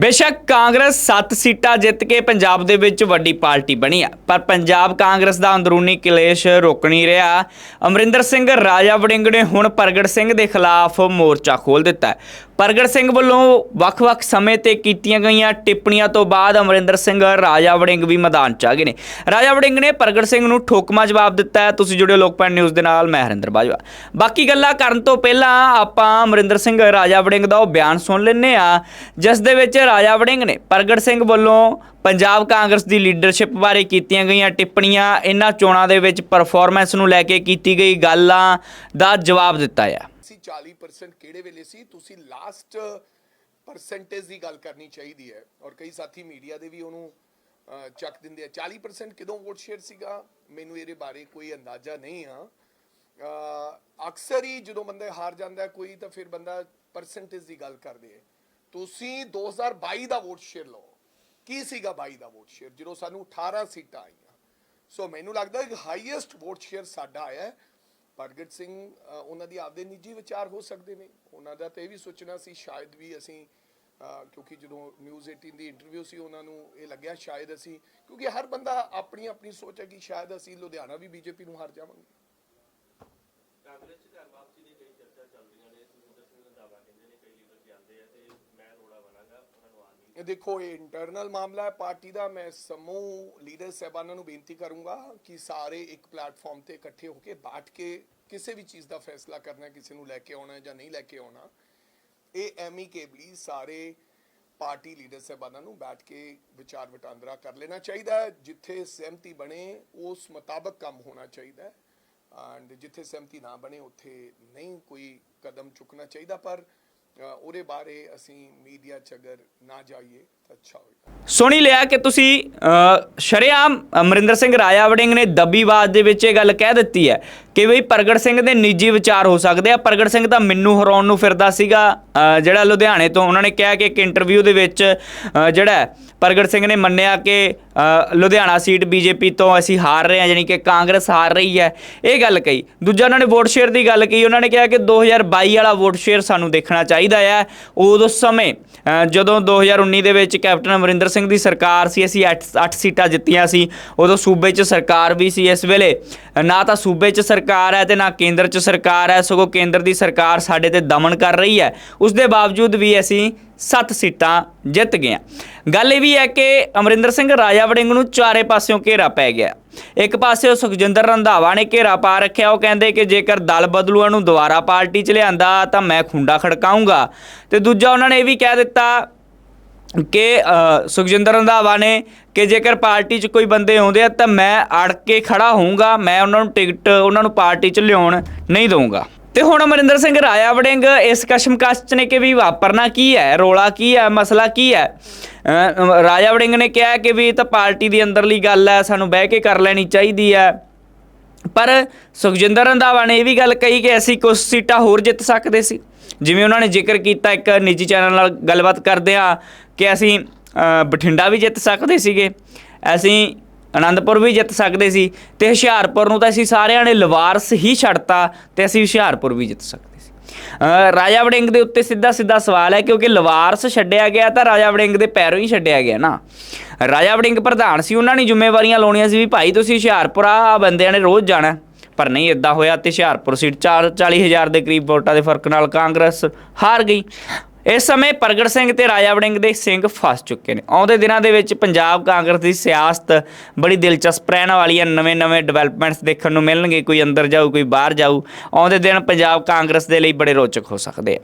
ਬੇਸ਼ੱਕ ਕਾਂਗਰਸ 7 ਸੀਟਾਂ ਜਿੱਤ ਕੇ ਪੰਜਾਬ ਦੇ ਵਿੱਚ ਵੱਡੀ ਪਾਰਟੀ ਬਣੀ ਆ, ਪਰ ਪੰਜਾਬ ਕਾਂਗਰਸ ਦਾ ਅੰਦਰੂਨੀ ਕਲੇਸ਼ ਰੁਕ ਨਹੀਂ ਰਿਹਾ। ਅਮਰਿੰਦਰ ਸਿੰਘ ਰਾਜਾ ਵੜਿੰਗ ਨੇ ਹੁਣ ਪ੍ਰਗਟ ਸਿੰਘ ਦੇ ਖਿਲਾਫ ਮੋਰਚਾ ਖੋਲ ਦਿੱਤਾ ਪ੍ਰਗਟ ਸਿੰਘ ਵੱਲੋਂ ਵੱਖ-ਵੱਖ ਸਮੇਂ ਤੇ ਕੀਤੀਆਂ ਗਈਆਂ ਟਿੱਪਣੀਆਂ ਤੋਂ ਬਾਅਦ ਅਮਰਿੰਦਰ ਸਿੰਘ, ਰਾਜਾ ਵੜਿੰਗ ਵੀ ਮੈਦਾਨ 'ਚ ਆ ਗਏ ਨੇ। ਰਾਜਾ ਵੜਿੰਗ ਨੇ ਪ੍ਰਗਟ ਸਿੰਘ ਨੂੰ ਠੋਕਮਾ ਜਵਾਬ ਦਿੱਤਾ ਹੈ। ਤੁਸੀਂ ਜੁੜਿਓ ਲੋਕਪਾਲ ਨਿਊਜ਼ ਦੇ ਨਾਲ, ਮੈਂ ਹਰਿੰਦਰ ਬਾਜਵਾ। ਬਾਕੀ ਗੱਲਾਂ ਕਰਨ ਤੋਂ ਪਹਿਲਾਂ ਆਪਾਂ ਅਮਰਿੰਦਰ ਸਿੰਘ, ਰਾਜਾ ਵੜਿੰਗ ਦਾ ਉਹ ਬਿਆਨ ਸੁਣ ਲੈਂਦੇ ਆ ਜਿਸ ਦੇ ਵਿੱਚ ਰਾਜਾ ਵੜਿੰਗ ਨੇ ਪ੍ਰਗਟ ਸਿੰਘ ਵੱਲੋਂ ਪੰਜਾਬ ਕਾਂਗਰਸ ਦੀ ਲੀਡਰਸ਼ਿਪ ਬਾਰੇ ਕੀਤੀਆਂ ਗਈਆਂ ਟਿੱਪਣੀਆਂ, ਇਹਨਾਂ ਚੋਣਾਂ ਦੇ ਵਿੱਚ ਪਰਫਾਰਮੈਂਸ ਨੂੰ ਲੈ ਕੇ ਕੀਤੀ ਗਈ ਗੱਲਾਂ ਦਾ ਜਵਾਬ ਦਿੱਤਾ ਹੈ ਸੀ 40% ਕਿਹੜੇ ਵੇਲੇ ਸੀ? ਤੁਸੀਂ ਲਾਸਟ ਪਰਸੈਂਟੇਜ ਦੀ ਗੱਲ ਕਰਨੀ ਚਾਹੀਦੀ ਹੈ। ਔਰ ਕਈ ਸਾਥੀ ਮੀਡੀਆ ਦੇ ਵੀ ਉਹਨੂੰ ਚੱਕ ਦਿੰਦੇ ਆ। 40% ਕਿਦੋਂ ਵੋਟ ਸ਼ੇਅਰ ਸੀਗਾ? ਮੈਨੂੰ ਇਹਦੇ ਬਾਰੇ ਕੋਈ ਅੰਦਾਜ਼ਾ ਨਹੀਂ ਆ। ਅਕਸਰ ਹੀ ਜਦੋਂ ਬੰਦਾ ਹਾਰ ਜਾਂਦਾ ਹੈ ਕੋਈ, ਤਾਂ ਫਿਰ ਬੰਦਾ ਪਰਸੈਂਟੇਜ ਦੀ ਗੱਲ ਕਰਦੇ ਹੈ। ਤੁਸੀਂ 2022 ਦਾ ਵੋਟ ਸ਼ੇਅਰ ਲਓ। ਕੀ ਸੀਗਾ 22 ਦਾ ਵੋਟ ਸ਼ੇਅਰ ਜਦੋਂ ਸਾਨੂੰ 18 ਸੀਟਾਂ ਆਈਆਂ। ਸੋ ਮੈਨੂੰ ਲੱਗਦਾ ਕਿ ਹਾਈਐਸਟ ਵੋਟ ਸ਼ੇਅਰ ਸਾਡਾ ਆਇਆ ਹੈ। ਪ੍ਰਗਟ ਸਿੰਘ ਉਹਨਾਂ ਦੀ ਆਪਦੇ ਨਿੱਜੀ ਵਿਚਾਰ ਹੋ ਸਕਦੇ ਨੇ। ਉਹਨਾਂ ਦਾ ਤੇ ਇਹ ਵੀ ਸੋਚਣਾ ਸੀ, ਸ਼ਾਇਦ ਵੀ ਅਸੀਂ ਕਿਉਂਕਿ ਜਦੋਂ ਨਿਊਜ਼ 18 ਦੀ ਇੰਟਰਵਿਊ ਸੀ, ਉਹਨਾਂ ਨੂੰ ਇਹ ਲੱਗਿਆ ਸ਼ਾਇਦ ਅਸੀਂ, ਕਿਉਂਕਿ ਹਰ ਬੰਦਾ ਆਪਣੀ ਆਪਣੀ ਸੋਚ ਹੈ ਕਿ ਸ਼ਾਇਦ ਅਸੀਂ ਲੁਧਿਆਣਾ ਵੀ ਬੀਜੇਪੀ ਨੂੰ ਹਾਰ ਜਾਵਾਂਗੇ। ਕਾਂਗਰਸ ਚ ਘਰ ਵਾਪਸੀ ਦੀ ਕਈ ਚਰਚਾ ਚੱਲ ਰਹੀਆਂ ਨੇ ਸੁਖਿੰਦਰ ਸਿੰਘ ਰੰਧਾਵਾ ਕਹਿੰਦੇ ਨੇ ਕਈ ਲੀਡਰ ਜਾਂਦੇ ਆ ਤੇ ਮੈਂ ਰੋੜਾ ਬਣਾਗਾ ਉਹਨਾਂ ਨੂੰ ਆ ਨਹੀਂ ਇਹ ਦੇਖੋ, ਇਹ ਇੰਟਰਨਲ ਮਾਮਲਾ ਹੈ। ਪਾਰਟੀ ਦਾ ਮੈਂ ਸਮੂਹ ਲੀਡਰ ਸਹਿਬਾਨਾਂ ਨੂੰ ਬੇਨਤੀ ਕਰੂੰਗਾ ਕਿ ਸਾਰੇ ਇੱਕ ਪਲੇਟਫਾਰਮ ਤੇ ਇਕੱਠੇ ਹੋ ਕੇ ਬੈਠ ਕੇ ਕਿਸੇ ਵੀ ਚੀਜ਼ ਦਾ ਫੈਸਲਾ ਕਰਨਾ ਕਿਸੇ ਨੂੰ ਲੈ ਕੇ ਆਉਣਾ ਜਾਂ ਨਹੀਂ ਲੈ ਕੇ ਆਉਣਾ। ਇਹ ਐਮੀਕੇਬਲੀ ਸਾਰੇ ਪਾਰਟੀ ਲੀਡਰ ਸਹਿਬਾਨਾਂ ਨੂੰ ਬੈਠ ਕੇ ਵਿਚਾਰ ਵਟਾਂਦਰਾ ਕਰ ਲੈਣਾ ਚਾਹੀਦਾ ਹੈ। ਜਿੱਥੇ ਸਹਿਮਤੀ ਬਣੇ, ਉਸ ਮੁਤਾਬਕ ਕੰਮ ਹੋਣਾ ਚਾਹੀਦਾ ਹੈ। ਐਂਡ ਜਿੱਥੇ ਸਹਿਮਤੀ ਨਾ ਬਣੇ, ਉੱਥੇ ਨਹੀਂ ਕੋਈ ਕਦਮ ਚੁੱਕਣਾ ਚਾਹੀਦਾ। ਪਰ ਉਹਦੇ ਬਾਰੇ ਅਸੀਂ ਮੀਡੀਆ 'ਚ ਅਗਰ ਨਾ ਜਾਈਏ ਸੁਣੀ ਲਿਆ ਕਿ ਤੁਸੀਂ ਅ, ਸ਼ਰੇਆਮ ਅਮਰਿੰਦਰ ਸਿੰਘ ਰਾਜਾ ਵੜਿੰਗ ਨੇ ਦੱਬੀਵਾਦ ਦੇ ਵਿੱਚ ਇਹ ਗੱਲ ਕਹਿ ਦਿੱਤੀ ਹੈ ਕਿ ਬਈ ਪ੍ਰਗਟ ਸਿੰਘ ਦੇ ਨਿੱਜੀ ਵਿਚਾਰ ਹੋ ਸਕਦੇ ਆ। ਪ੍ਰਗਟ ਸਿੰਘ ਤਾਂ ਮੈਨੂੰ ਹਰਾਉਣ ਨੂੰ ਫਿਰਦਾ ਸੀਗਾ ਜਿਹੜਾ ਲੁਧਿਆਣੇ ਤੋਂ। ਉਹਨਾਂ ਨੇ ਕਿਹਾ ਕਿ ਇੱਕ ਇੰਟਰਵਿਊ ਦੇ ਵਿੱਚ ਜਿਹੜਾ ਪ੍ਰਗਟ ਸਿੰਘ ਨੇ ਮੰਨਿਆ ਕਿ ਲੁਧਿਆਣਾ ਸੀਟ ਬੀਜੇਪੀ ਤੋਂ ਅਸੀਂ ਹਾਰ ਰਹੇ ਹਾਂ ਯਾਨੀ ਕਿ ਕਾਂਗਰਸ ਹਾਰ ਰਹੀ ਹੈ। ਇਹ ਗੱਲ ਕਹੀ। ਦੂਜਾ ਉਹਨਾਂ ਨੇ ਵੋਟ ਸ਼ੇਅਰ ਦੀ ਗੱਲ ਕਹੀ। ਉਹਨਾਂ ਨੇ ਕਿਹਾ ਕਿ 2022 ਵਾਲਾ ਵੋਟ ਸ਼ੇਅਰ ਸਾਨੂੰ ਦੇਖਣਾ ਚਾਹੀਦਾ ਹੈ। ਉਦੋਂ ਸਮੇਂ ਅ, ਜਦੋਂ 2019 ਦੇ ਵਿੱਚ ਕੈਪਟਨ ਅਮਰਿੰਦਰ ਸਿੰਘ ਦੀ ਸਰਕਾਰ ਸੀ, ਅਸੀਂ 8 ਸੀਟਾਂ ਜਿੱਤੀਆਂ ਸੀ। ਉਦੋਂ ਸੂਬੇ 'ਚ ਸਰਕਾਰ ਵੀ ਸੀ ਇਸ ਵੇਲੇ। ਨਾ ਤਾਂ ਸੂਬੇ 'ਚ ਸਰਕਾਰ ਹੈ ਤੇ ਨਾ ਕੇਂਦਰ 'ਚ ਸਰਕਾਰ ਹੈ, ਸਗੋਂ ਕੇਂਦਰ ਦੀ ਸਰਕਾਰ ਸਾਡੇ ਤੇ ਦਮਨ ਕਰ ਰਹੀ ਹੈ। ਉਸ ਦੇ ਬਾਵਜੂਦ ਵੀ ਅਸੀਂ 7 ਸੀਟਾਂ ਜਿੱਤ ਗਏ ਹਾਂ। ਗੱਲ ਇਹ ਵੀ ਹੈ ਕਿ ਅਮਰਿੰਦਰ ਸਿੰਘ ਰਾਜਾ ਵੜਿੰਗ ਨੂੰ ਚਾਰੇ ਪਾਸਿਓਂ ਘੇਰਾ ਪੈ ਗਿਆ। ਇੱਕ ਪਾਸੇ ਸੁਖਜਿੰਦਰ ਰੰਧਾਵਾ ਨੇ ਘੇਰਾ ਪਾ ਰੱਖਿਆ। ਉਹ ਕਹਿੰਦੇ ਕਿ ਜੇਕਰ ਦਲ ਬਦਲੂਆਂ ਨੂੰ ਦੁਬਾਰਾ ਪਾਰਟੀ 'ਚ ਲਿਆਂਦਾ ਤਾਂ ਮੈਂ ਖੁੰਡਾ ਖੜਕਾਉਂਗਾ ਤੇ ਦੂਜਾ ਉਹਨਾਂ ਨੇ ਇਹ ਵੀ ਕਹਿ ਦਿੱਤਾ ਕਿ ਸੁਖਜਿੰਦਰ ਰੰਧਾਵਾ ਨੇ ਕਿ ਜੇਕਰ ਪਾਰਟੀ 'ਚ ਕੋਈ ਬੰਦੇ ਆਉਂਦੇ ਆ ਤਾਂ ਮੈਂ ਅੜ ਕੇ ਖੜਾ ਹੋਊਂਗਾ ਮੈਂ ਉਹਨਾਂ ਨੂੰ ਟਿਕਟ ਉਹਨਾਂ ਨੂੰ ਪਾਰਟੀ 'ਚ ਲਿਆਉਣ ਨਹੀਂ ਦਊਂਗਾ। ਤੇ ਹੁਣ ਅਮਰਿੰਦਰ ਸਿੰਘ ਰਾਇਆ ਵੜਿੰਗ ਇਸ ਕਸ਼ਮਕਸ਼ 'ਚ ਨੇ ਕਿ ਵੀ ਵਾਪਰਨਾ ਕੀ ਹੈ ਰੋਲਾ ਕੀ ਹੈ ਮਸਲਾ ਕੀ ਹੈ? ਅ, ਰਾਜਾ ਵੜਿੰਗ ਨੇ ਕਿਹਾ ਕਿ ਵੀ ਇਹ ਤਾਂ ਪਾਰਟੀ ਦੀ ਅੰਦਰਲੀ ਗੱਲ ਹੈ ਸਾਨੂੰ ਬਹਿ ਕੇ ਕਰ ਲੈਣੀ ਚਾਹੀਦੀ ਹੈ। ਪਰ ਸੁਖਜਿੰਦਰ ਰੰਧਾਵਾ ਨੇ ਇਹ ਵੀ ਗੱਲ ਕਹੀ ਕਿ ਅਸੀਂ ਕੁਝ ਸੀਟਾਂ ਹੋਰ ਜਿੱਤ ਸਕਦੇ ਸੀ। ਜਿਵੇਂ ਉਹਨਾਂ ਨੇ ਜ਼ਿਕਰ ਕੀਤਾ ਇੱਕ ਨਿੱਜੀ ਚੈਨਲ ਨਾਲ ਗੱਲਬਾਤ ਕਰਦੇ ਆ ਕਿ ਅਸੀਂ ਬਠਿੰਡਾ ਵੀ ਜਿੱਤ ਸਕਦੇ ਸੀਗੇ। ਅਸੀਂ ਅਨੰਦਪੁਰ ਵੀ ਜਿੱਤ ਸਕਦੇ ਸੀ ਤੇ ਹੁਸ਼ਿਆਰਪੁਰ ਨੂੰ ਤਾਂ ਅਸੀਂ ਸਾਰਿਆਂ ਨੇ ਲਵਾਰਸ ਹੀ ਛੱਡਤਾ ਤੇ ਅਸੀਂ ਹੁਸ਼ਿਆਰਪੁਰ ਵੀ ਜਿੱਤ ਸਕਦੇ ਸੀ। ਰਾਜਾ ਵੜਿੰਗ ਦੇ ਉੱਤੇ ਸਿੱਧਾ ਸਿੱਧਾ ਸਵਾਲ ਹੈ ਕਿਉਂਕਿ ਲਵਾਰਸ ਛੱਡਿਆ ਗਿਆ ਤਾਂ ਰਾਜਾ ਵੜਿੰਗ ਦੇ ਪੈਰੋਂ ਹੀ ਛੱਡਿਆ ਗਿਆ ਨਾ। ਰਾਜਾ ਵੜਿੰਗ ਪ੍ਰਧਾਨ ਸੀ, ਉਹਨਾਂ ਨੇ ਜ਼ਿੰਮੇਵਾਰੀਆਂ ਲਾਉਣੀਆਂ ਸੀ ਵੀ ਭਾਈ ਤੁਸੀਂ ਹੁਸ਼ਿਆਰਪੁਰ ਆ ਬੰਦਿਆਂ ਨੇ ਰੋਜ਼ ਜਾਣਾ। ਪਰ ਨਹੀਂ ਇਦਾਂ ਹੋਇਆ ਤੇ ਹੁਸ਼ਿਆਰਪੁਰ ਸੀਟ 4 40000 ਦੇ ਕਰੀਬ ਵੋਟਾਂ ਦੇ ਫ਼ਰਕ ਨਾਲ ਕਾਂਗਰਸ ਹਾਰ ਗਈ। ਇਸ ਸਮੇਂ ਪ੍ਰਗਟ ਸਿੰਘ ਤੇ ਰਾਜਾ ਵੜਿੰਗ ਦੇ ਸਿੰਘ ਫਸ ਚੁੱਕੇ ਨੇ। ਆਉਂਦੇ ਦਿਨਾਂ ਦੇ ਵਿੱਚ ਪੰਜਾਬ ਕਾਂਗਰਸ ਦੀ ਸਿਆਸਤ ਬੜੀ ਦਿਲਚਸਪ ਰਹਿਣ ਵਾਲੀ ਹੈ। ਨਵੇਂ-ਨਵੇਂ ਡਿਵੈਲਪਮੈਂਟਸ ਦੇਖਣ ਨੂੰ ਮਿਲਣਗੇ। ਕੋਈ ਅੰਦਰ ਜਾਊ, ਕੋਈ ਬਾਹਰ ਜਾਊ। ਆਉਂਦੇ ਦਿਨ ਪੰਜਾਬ ਕਾਂਗਰਸ ਦੇ ਲਈ ਬੜੇ ਰੋਚਕ ਹੋ ਸਕਦੇ ਆ।